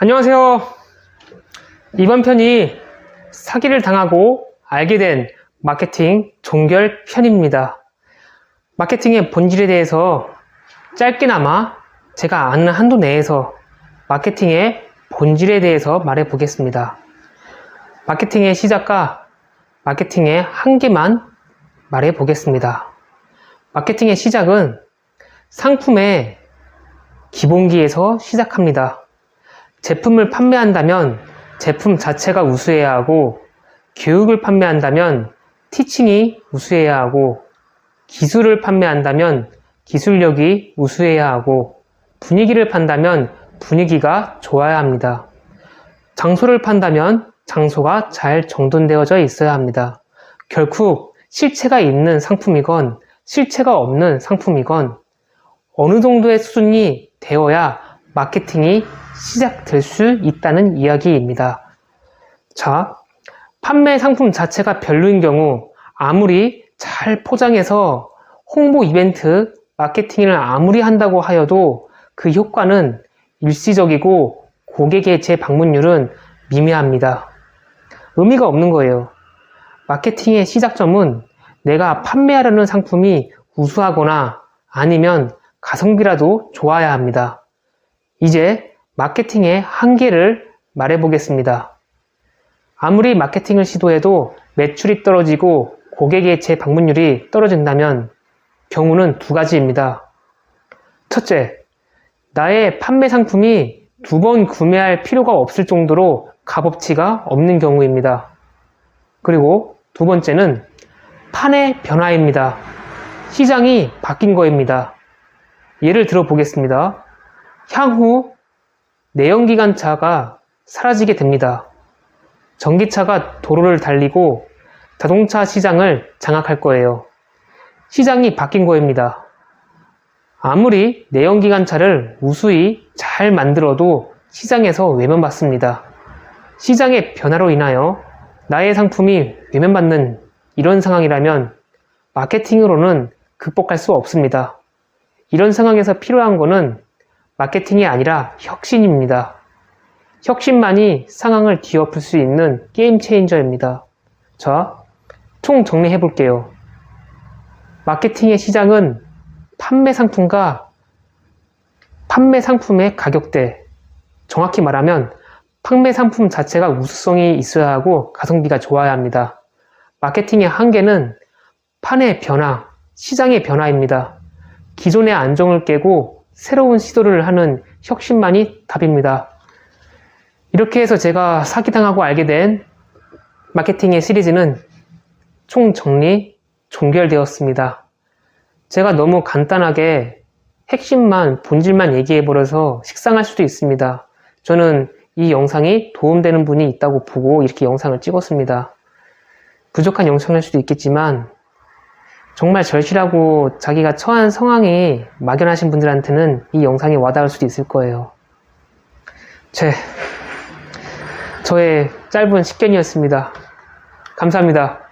안녕하세요. 이번 편이 사기를 당하고 알게 된 마케팅 종결 편입니다. 마케팅의 본질에 대해서 짧게나마 제가 아는 한도 내에서 마케팅의 본질에 대해서 말해 보겠습니다. 마케팅의 시작과 마케팅의 한계만 말해 보겠습니다. 마케팅의 시작은 상품의 기본기에서 시작합니다. 제품을 판매한다면 제품 자체가 우수해야 하고 교육을 판매한다면 티칭이 우수해야 하고 기술을 판매한다면 기술력이 우수해야 하고 분위기를 판다면 분위기가 좋아야 합니다. 장소를 판다면 장소가 잘 정돈되어져 있어야 합니다. 결국 실체가 있는 상품이건 실체가 없는 상품이건 어느 정도의 수준이 되어야 마케팅이 시작될 수 있다는 이야기입니다. 자, 판매 상품 자체가 별로인 경우 아무리 잘 포장해서 홍보 이벤트, 마케팅을 아무리 한다고 하여도 그 효과는 일시적이고 고객의 재방문율은 미미합니다. 의미가 없는 거예요. 마케팅의 시작점은 내가 판매하려는 상품이 우수하거나 아니면 가성비라도 좋아야 합니다. 이제 마케팅의 한계를 말해 보겠습니다. 아무리 마케팅을 시도해도 매출이 떨어지고 고객의 재방문율이 떨어진다면 경우는 두 가지입니다. 첫째, 나의 판매 상품이 두 번 구매할 필요가 없을 정도로 값어치가 없는 경우입니다. 그리고 두 번째는 판의 변화입니다. 시장이 바뀐 거입니다. 예를 들어 보겠습니다. 향후 내연기관차가 사라지게 됩니다. 전기차가 도로를 달리고 자동차 시장을 장악할 거예요. 시장이 바뀐 거입니다. 아무리 내연기관차를 우수히 잘 만들어도 시장에서 외면받습니다. 시장의 변화로 인하여 나의 상품이 외면받는 이런 상황이라면 마케팅으로는 극복할 수 없습니다. 이런 상황에서 필요한 것은 마케팅이 아니라 혁신입니다. 혁신만이 상황을 뒤엎을 수 있는 게임 체인저입니다. 자, 총 정리해 볼게요. 마케팅의 시장은 판매 상품과 판매 상품의 가격대, 정확히 말하면 판매 상품 자체가 우수성이 있어야 하고 가성비가 좋아야 합니다. 마케팅의 한계는 판의 변화, 시장의 변화입니다. 기존의 안정을 깨고 새로운 시도를 하는 혁신만이 답입니다. 이렇게 해서 제가 사기당하고 알게 된 마케팅의 시리즈는 총 정리, 종결되었습니다. 제가 너무 간단하게 핵심만, 본질만 얘기해버려서 식상할 수도 있습니다. 저는 이 영상이 도움되는 분이 있다고 보고 이렇게 영상을 찍었습니다. 부족한 영상일 수도 있겠지만 정말 절실하고 자기가 처한 상황이 막연하신 분들한테는 이 영상이 와닿을 수도 있을 거예요. 제, 저의 짧은 식견이었습니다. 감사합니다.